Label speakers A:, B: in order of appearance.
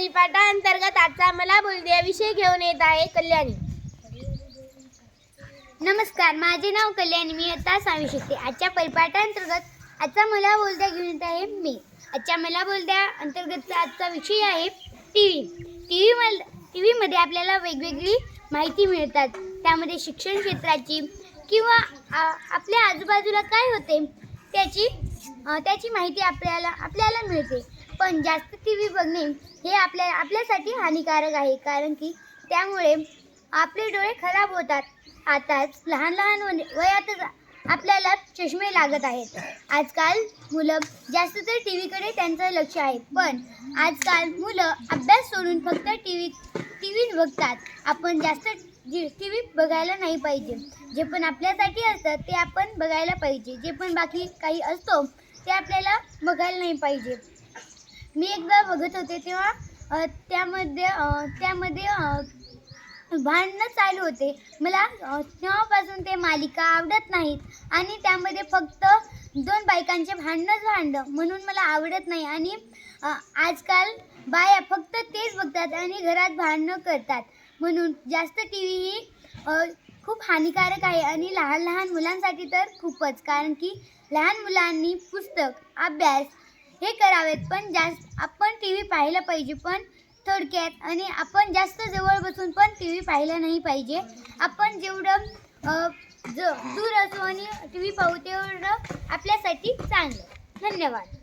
A: परिपाठा अंतर्गत आजचा मला बोलद्या विषय घेऊन येत आहे कल्याणी.
B: नमस्कार माझे नाव कल्याणी. मी आता सांगू शकते. आजच्या परिपाठाअंतर्गत आजचा मला बोलद्या घेऊन येत आहे मी. आजच्या मला बोलत्या अंतर्गतचा आजचा विषय आहे टी व्ही टी व्ही मल टी व्हीमध्ये आपल्याला वेगवेगळी माहिती मिळतात. त्यामध्ये शिक्षण क्षेत्राची किंवा आपल्या आजूबाजूला काय होते त्याची त्याची माहिती आपल्याला आपल्याला मिळते. पण जास्त टी व्ही बघणे हे आपल्या आपल्यासाठी हानिकारक आहे. कारण की त्यामुळे आपले डोळे खराब होतात. आताच लहान लहान वयातच आपल्याला चष्मे लागत आहेत. आजकाल मुलं जास्त तर टी व्हीकडे त्यांचं लक्ष आहे. पण आजकाल मुलं अभ्यास सोडून फक्त टी व्ही टी व्ही बघतात. आपण जास्त टी व्ही बघायला नाही पाहिजे. जे पण आपल्यासाठी असतं ते आपण बघायला पाहिजे. जे पण बाकी काही असतो ते आपल्याला बघायला नाही पाहिजे. मी एकदा बघत होते तेव्हा त्यामध्ये त्यामध्ये भांडणं चालू होते. मला तेव्हापासून ते मालिका आवडत नाहीत. आणि त्यामध्ये फक्त दोन बायकांचे भांडणंच भांडणं म्हणून मला आवडत नाही. आणि आजकाल बाया फक्त तेच बघतात आणि घरात भांडणं करतात. म्हणून जास्त टी व्ही ही खूप हानिकारक आहे आणि लहान लहान मुलांसाठी तर खूपच कारण की लहान मुलांनी पुस्तक अभ्यास हे करावेत पण जास्त आपण टी व्ही पाहिलं पाहिजे पण थोडक्यात आणि आपण जास्त जवळ बसून पण टी व्ही पाहिलं नाही पाहिजे. आपण जेवढं ज दूर असू आणि टी व्ही पाहू तेवढं आपल्यासाठी चांगलं. धन्यवाद.